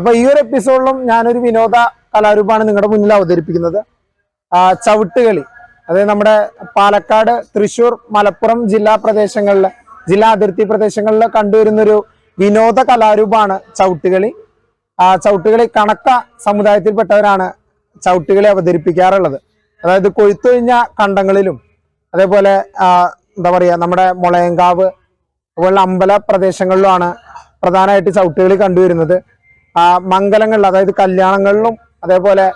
അപ്പൊ ഈ ഒരു എപ്പിസോഡിലും ഞാനൊരു വിനോദ കലാരൂപമാണ് നിങ്ങളുടെ മുന്നിൽ അവതരിപ്പിക്കുന്നത്. ചവിട്ടുകളി അതായത് നമ്മുടെ പാലക്കാട് തൃശൂർ മലപ്പുറം ജില്ലാ പ്രദേശങ്ങളിൽ ജില്ലാ അതിർത്തി പ്രദേശങ്ങളിൽ കണ്ടുവരുന്നൊരു വിനോദ കലാരൂപമാണ് ചവിട്ടുകളി ആ ചവിട്ടുകളി കണക്ക സമുദായത്തിൽപ്പെട്ടവരാണ് ചവിട്ടുകളി അവതരിപ്പിക്കാറുള്ളത്. അതായത് കൊയ്ത്തൊഴിഞ്ഞ കണ്ടങ്ങളിലും അതേപോലെ എന്താ പറയുക നമ്മുടെ മുളയങ്കാവ് അതുപോലെ അമ്പല പ്രദേശങ്ങളിലുമാണ് പ്രധാനമായിട്ട് ചവിട്ടുകളി കണ്ടുവരുന്നത്. മംഗലങ്ങളിൽ അതായത് കല്യാണങ്ങളിലും അതേപോലെ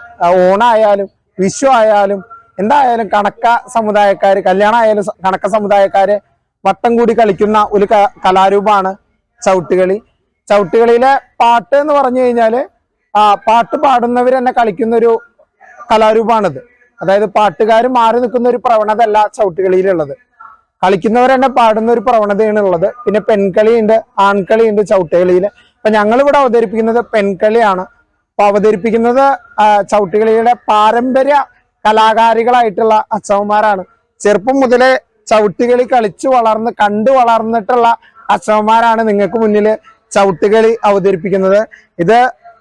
ഓണായാലും വിഷു ആയാലും എന്തായാലും കണക്ക സമുദായക്കാർ കല്യാണം ആയാലും കണക്ക സമുദായക്കാര് വട്ടം കൂടി കളിക്കുന്ന ഒരു കലാരൂപമാണ് ചവിട്ടുകളി. ചവിട്ടുകളിയിലെ പാട്ട് എന്ന് പറഞ്ഞു കഴിഞ്ഞാൽ പാട്ട് പാടുന്നവർ തന്നെ കളിക്കുന്ന ഒരു കലാരൂപമാണിത് അതായത് പാട്ടുകാർ മാറി നിൽക്കുന്ന ഒരു പ്രവണത അല്ല ചവിട്ടുകളിയിലുള്ളത്. കളിക്കുന്നവർ തന്നെ പാടുന്ന ഒരു പ്രവണതയാണ് ഉള്ളത് പിന്നെ പെൺകളിയുണ്ട് ആൺകളിയുണ്ട് ചവിട്ടുകളിയിൽ അപ്പൊ ഞങ്ങൾ ഇവിടെ അവതരിപ്പിക്കുന്നത് പെൺകളിയാണ്. അപ്പൊ അവതരിപ്പിക്കുന്നത് ചവിട്ടുകളിയുടെ പാരമ്പര്യ കലാകാരികളായിട്ടുള്ള അച്ഛന്മാരാണ് ചെറുപ്പം മുതലേ ചവിട്ടുകളി കളിച്ചു വളർന്ന് കണ്ടു വളർന്നിട്ടുള്ള അച്ഛന്മാരാണ് നിങ്ങൾക്ക് മുന്നിൽ ചവിട്ടുകളി അവതരിപ്പിക്കുന്നത്. ഇത്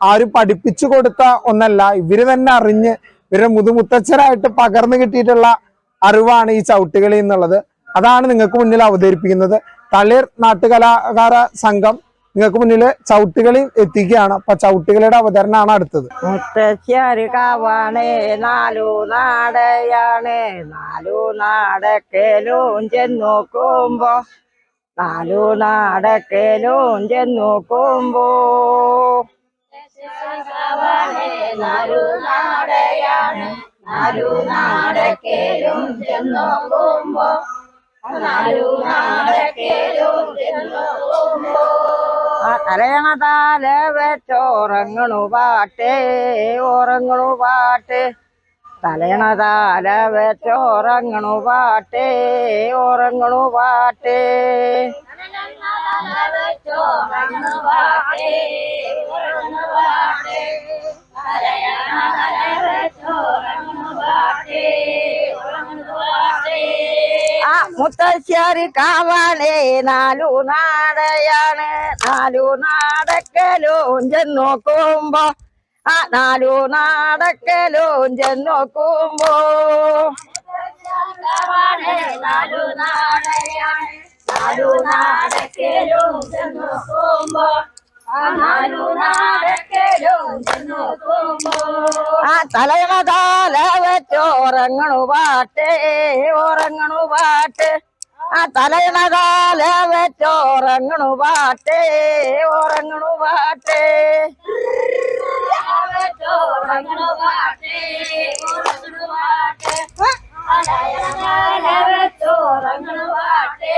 ആരും പഠിപ്പിച്ചു കൊടുത്ത ഒന്നല്ല ഇവർ തന്നെ അറിഞ്ഞ് ഇവരുടെ മുതുമുത്തച്ഛരായിട്ട് പകർന്നു കിട്ടിയിട്ടുള്ള അറിവാണ് ഈ ചവിട്ടുകളി എന്നുള്ളത്. അതാണ് നിങ്ങൾക്ക് മുന്നിൽ അവതരിപ്പിക്കുന്നത്. തളിർ നാട്ടുകലാകാര സംഘം നിങ്ങൾക്ക് മുന്നിൽ ചവിട്ടുകളി എത്തിക്കുകയാണ്. അപ്പൊ ചവിട്ടുകളിയുടെ അവതരണമാണ് അടുത്തത്. മുത്തശ്ശേരി കാവാണ് നാലു നാടയാണ്. നാലു നാടക്കേലും ചെന്നോക്കുമ്പോ നാലു നാടക്കലും ചെന്നോക്കുമ്പോ. നാലു നാടയാണ്. നാലു നാടക്കലും ചെന്നോക്കുമ്പോ തലയണ താല വെച്ചോറങ്ങണു പാട്ടേ ഓറങ്ങണു പാട്ട് തലയണ താല വെച്ചോറങ്ങണു പാട്ടേ ഓറങ്ങണു പാട്ട് ആ മുത്തശ്ശേരി കാവാണേ നാലു നാടയാണ്. നാലു നാടക്കലും ചെന്നോക്കുമ്പോ ആ നാലു നാടക്കലും ചെന്നോക്കുമ്പോ. നാലു നാടയാണ്. നാലു നാടക്കലും ചെന്നോക്കുമ്പോ ആ തലയണ താല വെച്ചോറങ്ങണു പാട്ട് ഓറങ്ങണു പാട്ട്. ആ തലയണ താല വെച്ചോറങ്ങണു പാട്ട് ഓറങ്ങണു പാട്ട്. ഓറങ്ങണു പാട്ട് ഓറങ്ങണു പാട്ട്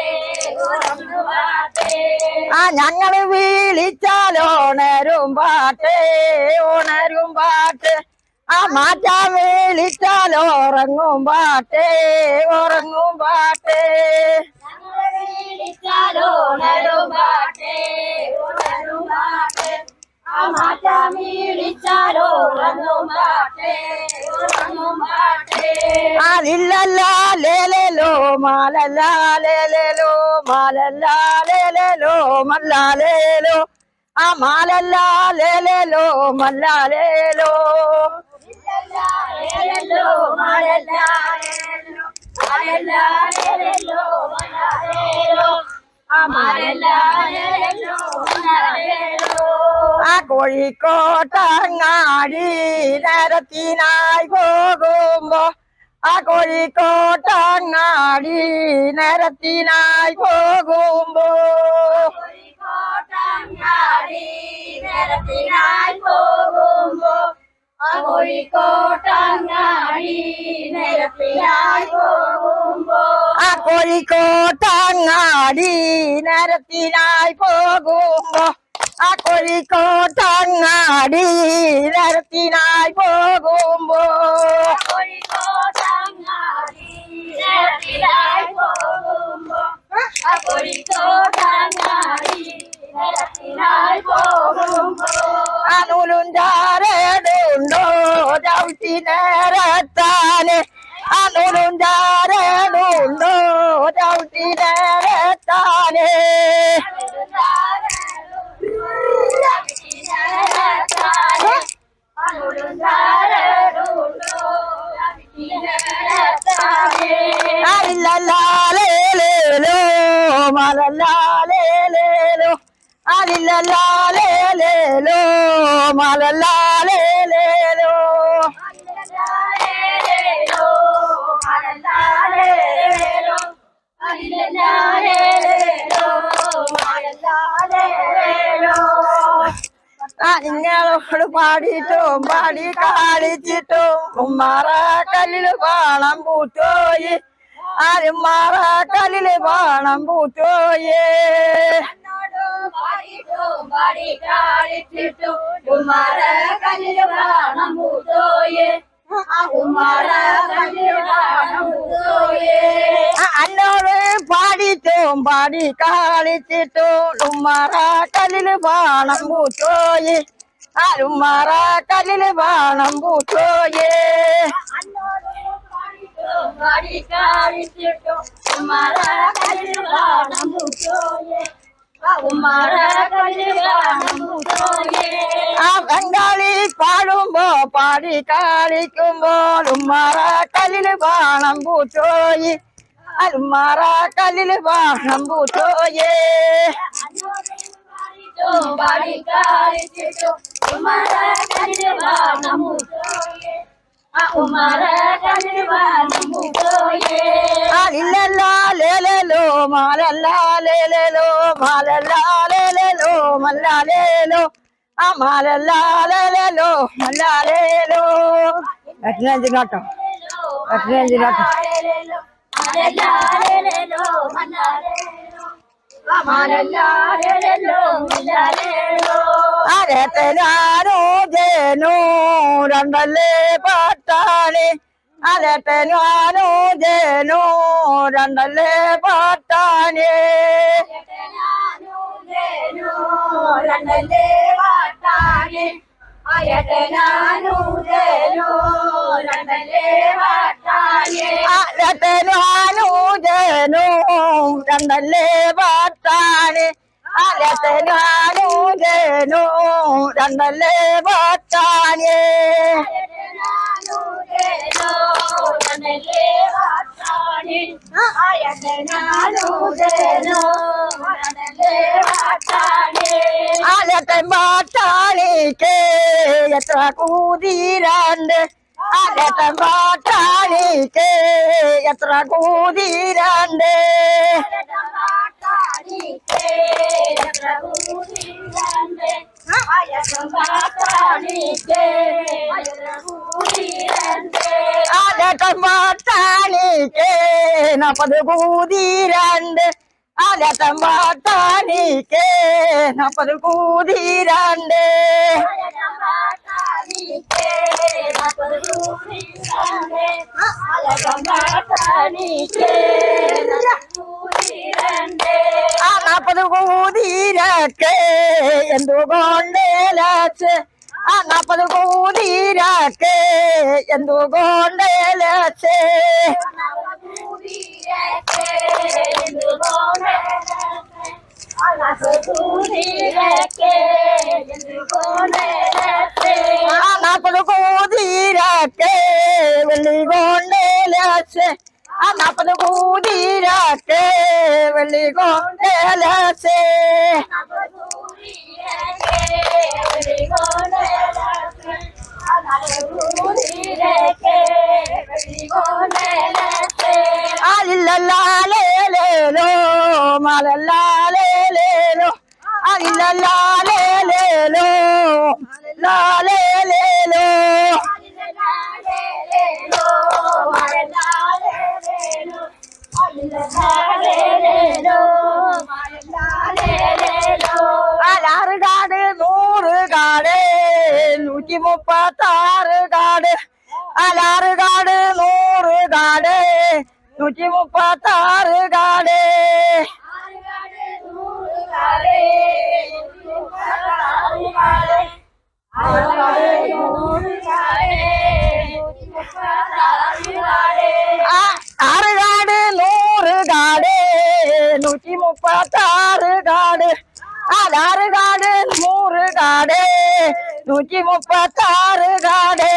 ആ ഞങ്ങൾ വിളിച്ചാലോണരും പാട്ട് ഓണരും പാട്ട്. ആ മാറ്റാൻ വിളിച്ചാൽ ഉറങ്ങും പാട്ട് ഉറങ്ങും പാട്ട്. ఆ మాట మీరిచ్చారో నన్ను మాటే నన్ను మాటే. ఆ లిల్లల్లా లేలేలో మాలల్లా లేలేలో మాలల్లా లేలేలో మల్లా లేలో. ఆ మాలల్లా లేలేలో మల్లా లేలో. లిల్లల్లా లేలేలో കോഴിക്കോട്ടങ്ങാടി നേരത്തിനായി പോകുമ്പോ ആ കോഴിക്കോട്ടങ്ങാടി നേരത്തിനായി പോകുമ്പോ കോഴിക്കോട്ടങ്ങാടി നേരത്തിനായി പോകുമ്പോ ആ കോഴിക്കോട്ടങ്ങാടി നേരത്തിനായി പോകുമ്പോ അനുലുണ്ടാരടുണ്ടോ ചവിട്ടി നേരത്താന് അനുലുണ്ടാരടുണ്ടോ മലല്ലാലേലേലോ മലല്ലാലേലേലോ അതില്ലാലേലേലോ മലല്ലാലേലേലോ ഞങ്ങളോട് പാടിയിട്ടും പാടി കാണിച്ചിട്ടും ഉമ്മാറ കല്ലിൽ പാണം പൂത്തോയി ആരും മാറ കല്ലില് പാണം പൂത്തോയേ ആ, അന്നോട് പാടിയിട്ടും പാടി കാണിച്ചിട്ടും ഉമ്മാറ കല്ലില് പാണം പൂത്തോയി ആരും മാറ കല്ലില് പാണം പൂത്തോയേ ആ ബംഗാളി പാടുമ്പോ പാടി കാണിക്കുമ്പോൾ ഉമ്മാറ കല്ലില് പാണം പൂത്തോയി లిల్లెల్లా లేలేలో మాలల్లా లేలేలో మాలల్లా లేలేలో మల్లా లేలో. ఆ మాలల్లా లేలేలో మల్లా లేలో. അരട്ടനാനോ ജനോ രണ്ടല്ലേ പാട്ടാണ്. അരട്ടനാനോ ജനോ രണ്ടല്ലേ പാട്ടാണ്. അരട്ടനാനോ ജനോ രണ്ടല്ലേ പാട്ടാണ് അരട്ടനാനോ ജനോ രണ്ടല്ലേ പാട്ടാണ് അലട്ടൻ പാട്ടാളിക്ക് എത്ര കൂതിരാണ്ട് അലട്ടൻ പാട്ടാളിക്ക് എത്ര കൂതിരണ്ട് അലട്ടൻ പാട്ടാളിക്ക് നാപ്പത് കൂതിരണ്ട് അലട്ടം പാട്ടാളിക്ക് നാപ്പത് കൂതിരണ്ട് നാപ്പത് കൂതിരക്ക് എന്തുകൊണ്ടേലാച്ച് ആ നാപ്പത് കൂതിരക്ക് എന്തുകൊണ്ടേലാച്ച് ആ Alilala lele lo, alilala lele lo, alilala. മുപ്പത്താറ് കാട് അലാറ് കാട് നൂറ് കാട് നൂറ്റി മുപ്പത്താറ് കാട് ആ ആറ് കാട് നൂറ് കാട് നൂറ്റി മുപ്പത്താറ് കാട് അലാറ് കാട് നൂറ് കാട് നൂറ്റി മുപ്പത്താറ് കാട്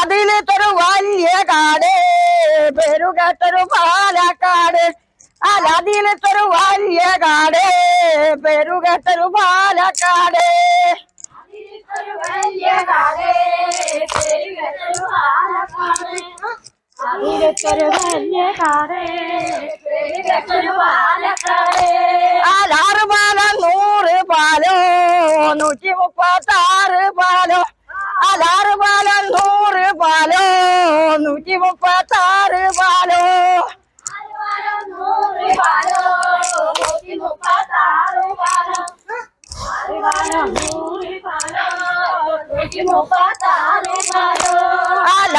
അതിലത്തൊരു വലിയ കാട് പെരുകത്തൊരു പാലക്കാട് അതിലത്തൊരു വലിയ കാട് പെരുകത്തൊരു പാലക്കാട് ആറ് പാലം നൂറ് പാലോ നൂറ്റി മുപ്പത്താറ് പാലോ ആറ് പാലം നൂറ് പാലോ നൂറ്റി മുപ്പത്താറ് പാലോ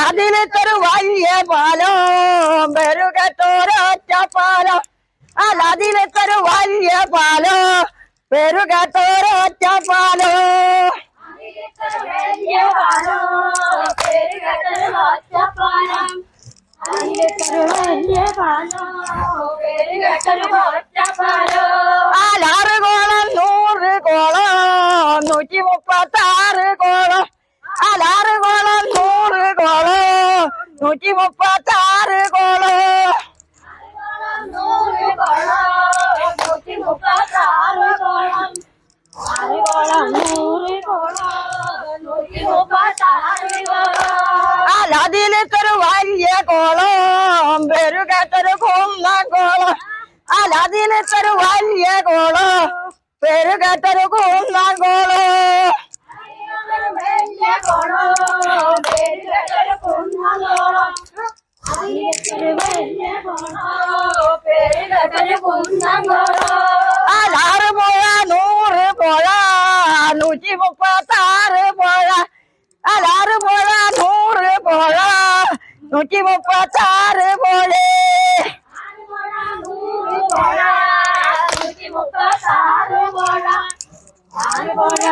അതിലത്തൊരു വലിയ പാലോ പെരുകത്തോരൊറ്റ പാലോ അതിലത്തൊരു വലിയ പാലോ പെരുകത്തോരൊറ്റ പാലോ ആറ് കോളം നൂറ് കോളം നൂറ്റി മുപ്പത്താറ് കോളം ആറ് കോളം നൂറ് കോളം നൂറ്റി മുപ്പത്താറ് കോളം അതിലത്തൊരു വലിയ കോളം പെരുകത്തൊരു കുന്ന കോളം അതിലത്തൊരു വലിയ കോളം പെരുകത്തൊരു കുന്ന കോളം ആറ് പുഴ നൂറ് പുഴ നൂറ്റി മുപ്പത്താറ് പുഴ ആറ് പുഴ നൂറ് പുഴ നൂറ്റി മുപ്പത്താറ് പുഴ അതിലത്തൊരു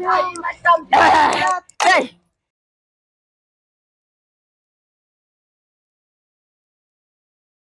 Hey! Hey!